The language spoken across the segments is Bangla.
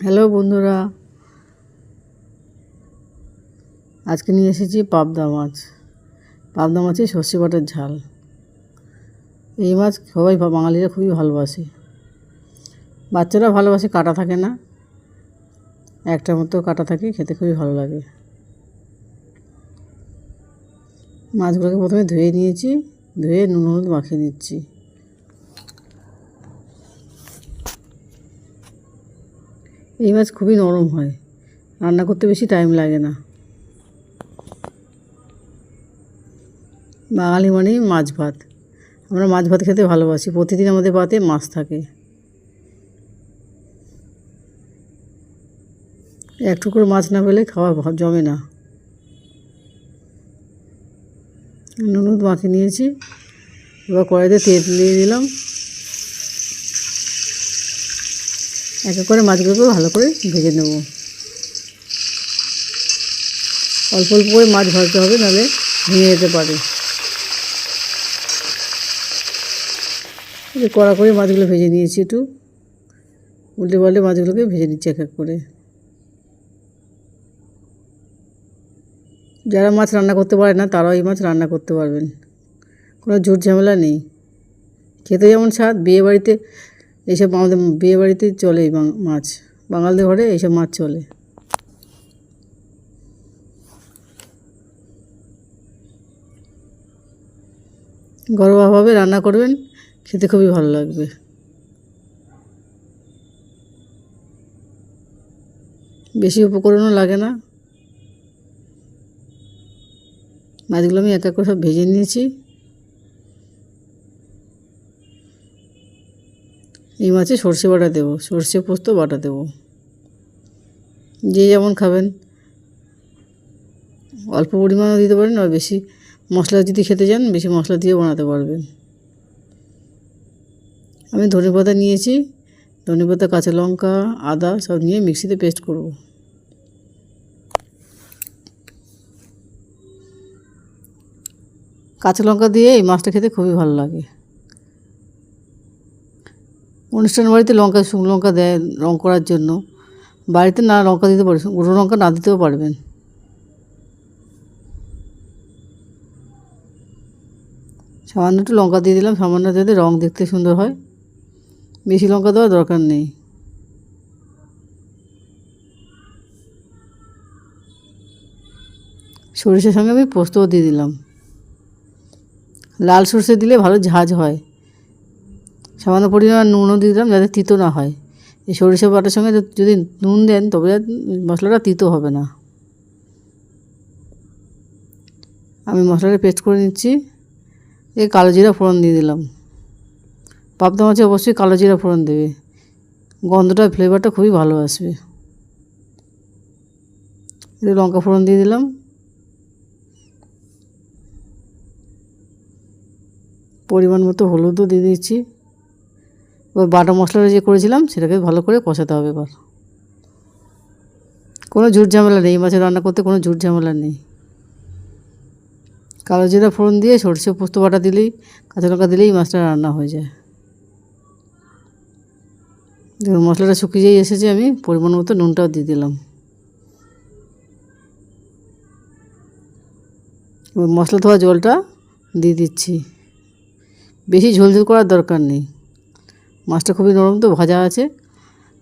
হ্যালো বন্ধুরা। আজকে নিয়ে এসেছি পাবদা মাছ। পাবদা মাছের সর্ষে বাটার ঝাল। এই মাছ সবাই বাঙালিরা খুবই ভালোবাসে। বাচ্চারা ভালোবাসে, কাটা থাকে না। একটা মতো কাটা থাকে, খেতে খুবই ভালো লাগে। মাছগুলোকে প্রথমে ধুয়ে নিয়েছি, ধুয়ে নুন হলুদ মাখিয়ে দিচ্ছি এই মাছ খুবই নরম হয়। রান্না করতে বেশি টাইম লাগে না। বাঙালি মানেই মাছ ভাত। আমরা মাছ ভাত খেতে ভালোবাসি। প্রতিদিন আমাদের ভাতে মাছ থাকে। এক টুকরো মাছ না পেলে খাওয়া জমে না। নুন, হলুদ মাখিয়ে নিয়েছি। এবার কড়াইতে তেল দিয়ে দিলাম। এক করে মাছগুলোকে ভালো করে ভেজে নেব। অল্প অল্প করে মাছ ভাজতে হবে, নাহলে ভেঙে যেতে পারে। কড়া করে মাছগুলো ভেজে নিয়েছি একটু। উল্টে পাল্টে মাছগুলোকে ভেজে নিচ্ছি এক এক করে। যারা মাছ রান্না করতে পারে না, তারাও এই মাছ রান্না করতে পারবেন। কোনো ঝুট ঝামেলা নেই। খেতে যেমন স্বাদ বিয়ে বাড়িতে এইসব আমাদের বিয়ে বাড়িতে চলে এই মাছ। বাঙালদের ঘরে এইসব মাছ চলে। ঘরোয়াভাবে রান্না করবেন, খেতে খুবই ভালো লাগবে। বেশি উপকরণও লাগে না। মাছগুলো আমি এক এক করে সব ভেজে নিয়েছি। এই মাছে সর্ষে বাটা দেবো, সর্ষে পোস্ত, বাটা দেবো। যে যেমন খাবেন। অল্প পরিমাণও দিতে পারেন, আর বেশি মশলা যদি খেতে চান, বেশি মশলা দিয়ে বানাতে পারবেন। আমি ধনে পাতা নিয়েছি। ধনে পাতা, কাঁচা লঙ্কা, আদা সব নিয়ে মিক্সিতে পেস্ট করব। কাঁচা লঙ্কা দিয়ে এই মাছটা খেতে খুবই ভালো লাগে। অনুষ্ঠান বাড়িতে লঙ্কা, শুকনো লঙ্কা দেয় রং করার জন্য। বাড়িতে না লঙ্কা দিতে পারে গুঁড়ো লঙ্কা না দিতেও পারবেন। সামান্য একটু লঙ্কা দিয়ে দিলাম, সামান্য যাতে রং দেখতে সুন্দর হয়। বেশি লঙ্কা দেওয়ার দরকার নেই। সরিষার সঙ্গে আমি পোস্তও দিয়ে দিলাম। লাল সরষে দিলে ভালো ঝাঁঝ হয়। সামান্য পরিমাণ নুনও দিয়ে দিলাম যাতে তিতো না হয়। এই সরিষা বাটার সঙ্গে যদি নুন দেন তবে মশলাটা তিতো হবে না। আমি মশলাটা পেস্ট করে নিচ্ছি। এই কালো জিরা ফোড়ন দিয়ে দিলাম। পাবদা মাছে অবশ্যই কালো জিরা ফোড়ন দেবে। গন্ধটা, ফ্লেভারটা খুবই ভালো আসবে। লঙ্কা ফোড়ন দিয়ে দিলাম। পরিমাণ মতো হলুদও দিয়ে দিচ্ছি। এবার বাটা মশলাটা যে করেছিলাম, সেটাকে ভালো করে কষাতে হবে এবার। কোনো ঝুট ঝামেলা নেই মাছের রান্না করতে কোনো ঝুট ঝামেলা নেই। কালো জিরা ফোড়ন দিয়ে সরষে পোস্ত বাটা দিলেই, কাঁচা লঙ্কা দিলেই মাছটা রান্না হয়ে যায়। দেখুন, মশলাটা শুকিয়েই এসেছে, আমি পরিমাণ মতো নুনটাও দিয়ে দিলাম। মশলা ধোয়া জলটা দিয়ে দিচ্ছি। বেশি ঝোল ঝোল করার দরকার নেই। মাছটা খুবই নরম তো, ভাজা আছে।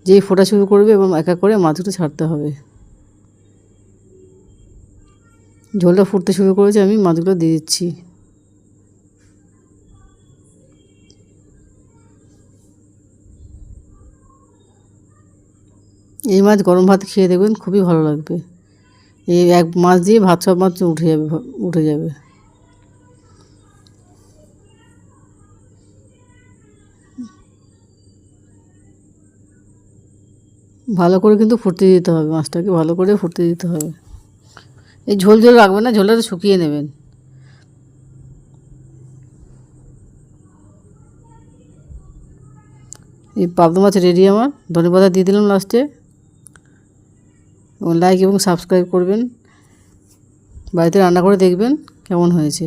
যেই ফোটা শুরু করবে এবং এক করে মাছগুলো ছাড়তে হবে। ঝোলটা ফুটতে শুরু করেছে, আমি মাছগুলো দিয়ে দিচ্ছি। এই মাছ গরম ভাত খেয়ে দেখবেন, খুবই ভালো লাগবে। এই এক মাছ দিয়ে ভাত সব মাছ উঠে যাবে উঠে যাবে। ভালো করে কিন্তু ফুটতে দিতে হবে, মাছটাকে ভালো করে ফুটতে দিতে হবে। এই ঝোল ঝোল রাখবেন না, ঝোলটা শুকিয়ে নেবেন। এই পাবদা মাছ রেডি আমার ধনে পাতা দিয়ে দিলাম লাস্টে এবং লাইক এবং সাবস্ক্রাইব করবেন। বাড়িতে রান্না করে দেখবেন কেমন হয়েছে।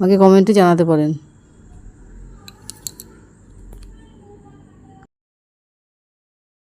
আমাকে কমেন্টে জানাতে পারেন।